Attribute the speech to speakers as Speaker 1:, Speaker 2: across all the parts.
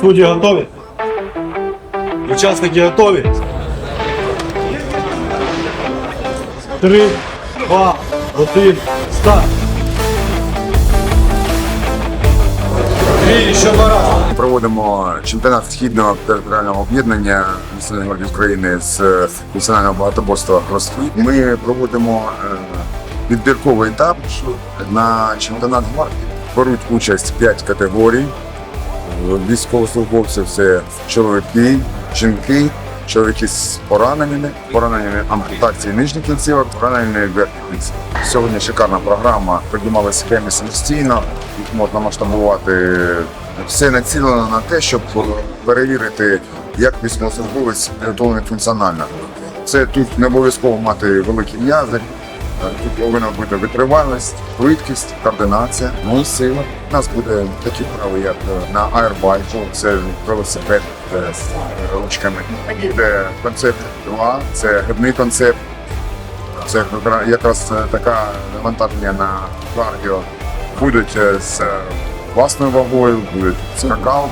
Speaker 1: Судді готові? Учасники готові? Три, два, один, старт. І ще.
Speaker 2: Проводимо чемпіонат східного територіального об'єднання Національної гвардії України з національного багатоборства «Розквіт». Ми проводимо е, відбірковий етап на чемпіонат гвардії. Беруть участь 5 категорій. Військовослужбовці це чоловіки, жінки, чоловіки з пораненнями, пораненнями ампутації нижніх кінцівок, пораненнями верхніх кінцівок. Сьогодні шикарна програма. Придумали схеми самостійно, їх можна масштабувати. Все націлено на те, щоб перевірити, як військовослужбовець підготовлений функціонально. Це тут не обов'язково мати великі м'язи. Тут повинна бути витривалість, швидкість, координація, ну і сила. У нас буде такі вправи, як е, на аербайку, це велосипед е, з ручками. Буде концепт 2, це грибний концепт. Це якраз- е, така навантаження на кардіо. Будуть з власною вагою, будуть скакалки,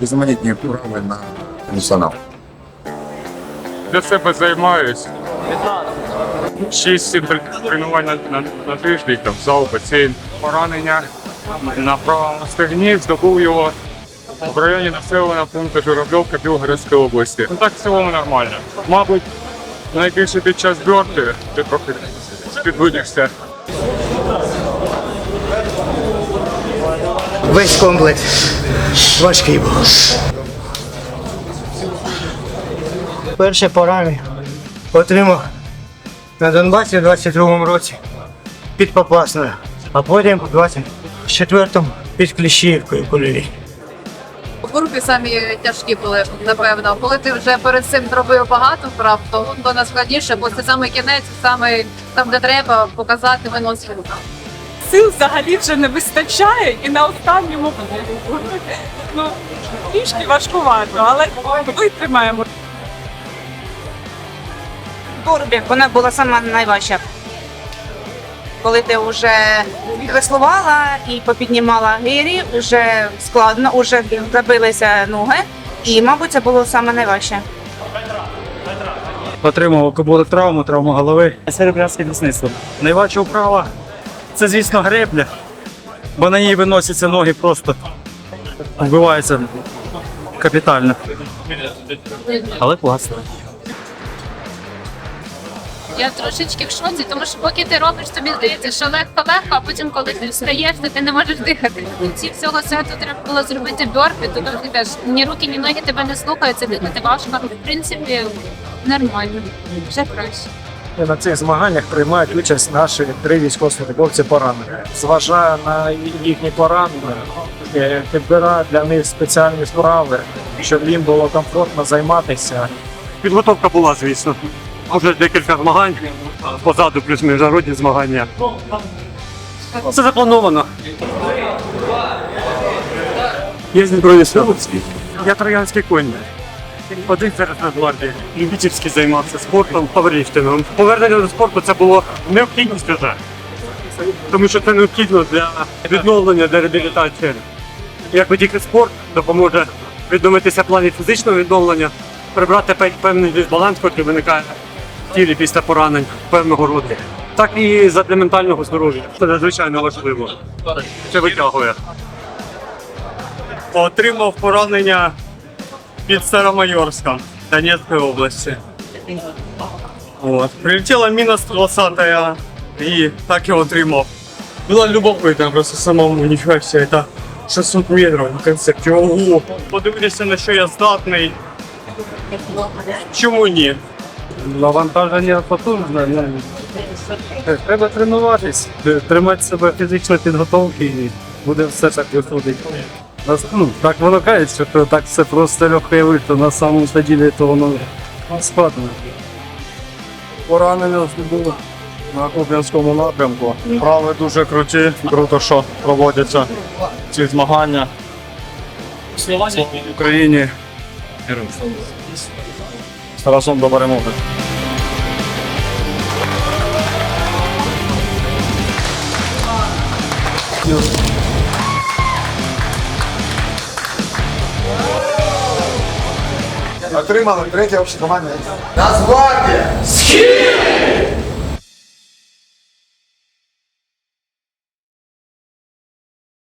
Speaker 2: різноманітні вправи на функціонал.
Speaker 3: для себе займаюсь. 6-7 тренувань на, на, на тиждень, там, зал, басейн. Поранення на правому стегні, здобув його в районі населеного пункту Журавльовка Білгородської області. Ну так в цілому нормально. Мабуть, найбільше під час бьорти ти трохи підводишся.
Speaker 4: Весь комплекс важкий був. Перше поранення отримав на Донбасі в 22-му році під Попасною, а потім у 24-му під Кліщіївкою кульові.
Speaker 5: У групі самі тяжкі були, напевно. Коли ти вже перед цим зробив багато вправ, то то найскладніше, бо це саме кінець, саме там, де треба показати виносити.
Speaker 6: сил взагалі вже не вистачає і на останньому ну, трішки важкувато, але витримаємо.
Speaker 7: Торбі вона була сама найважча. Коли ти вже веслувала і попіднімала гирі, вже складно, вже забилися ноги, і, мабуть, це було саме найважче.
Speaker 8: отримав кобуру травму, травму голови. Серебрянське лісництво. Найважча вправа це, звісно, гребля, бо на ній виносяться ноги просто вбиваються капітально. Але класно.
Speaker 9: Я трошечки в шоці, тому що поки ти робиш, тобі здається, що легко-легко, а потім, коли ти встаєш, то ти не можеш дихати. В кінці всього святу треба було зробити бьорпі, то ти теж ні руки, ні ноги тебе не слухають, це дихати важко. В принципі, нормально, вже краще.
Speaker 8: На цих змаганнях приймають участь наші три військовослужбовці поранені. Зважаю на їхні поранення, е, підбираю для них спеціальні вправи, щоб їм було комфортно займатися. Підготовка була, звісно. Вже декілька змагань, позаду плюс міжнародні змагання. Це заплановано. Є збройні сили. Я троянський конь. Один зараз на гвардії. Любительський займався спортом, паверліфтингом. Повернення до спорту це було необхідність вже. Тому що це необхідно для відновлення, для реабілітації. Якби тільки спорт допоможе відновитися в плані фізичного відновлення, прибрати певний дисбаланс, який виникає тілі після поранень певного роду. Так і задля ментального здоров'я. Це надзвичайно важливо. Це витягує. Отримав поранення під Старомайорском Донецкой области. Вот. Прилетела мина 120 и так его отримав. Было любопытно просто самому, нифига себе, это 600 метров на концерті. Ого! Подивилися, на що я здатний. Чому ні? Навантаження потужне. ну. Треба тренуватись, тримати себе фізично підготовки і буде все так виходить. Ну, так воно кажеться, що так все просто легко явити, то на самому ділі то воно складно. Поранення було на Куп'янському напрямку. Прави дуже круті, круто, що проводяться ці змагання. Слава Україні разом до перемоги.
Speaker 2: Отримали третє общокомандне. Назвати Схід!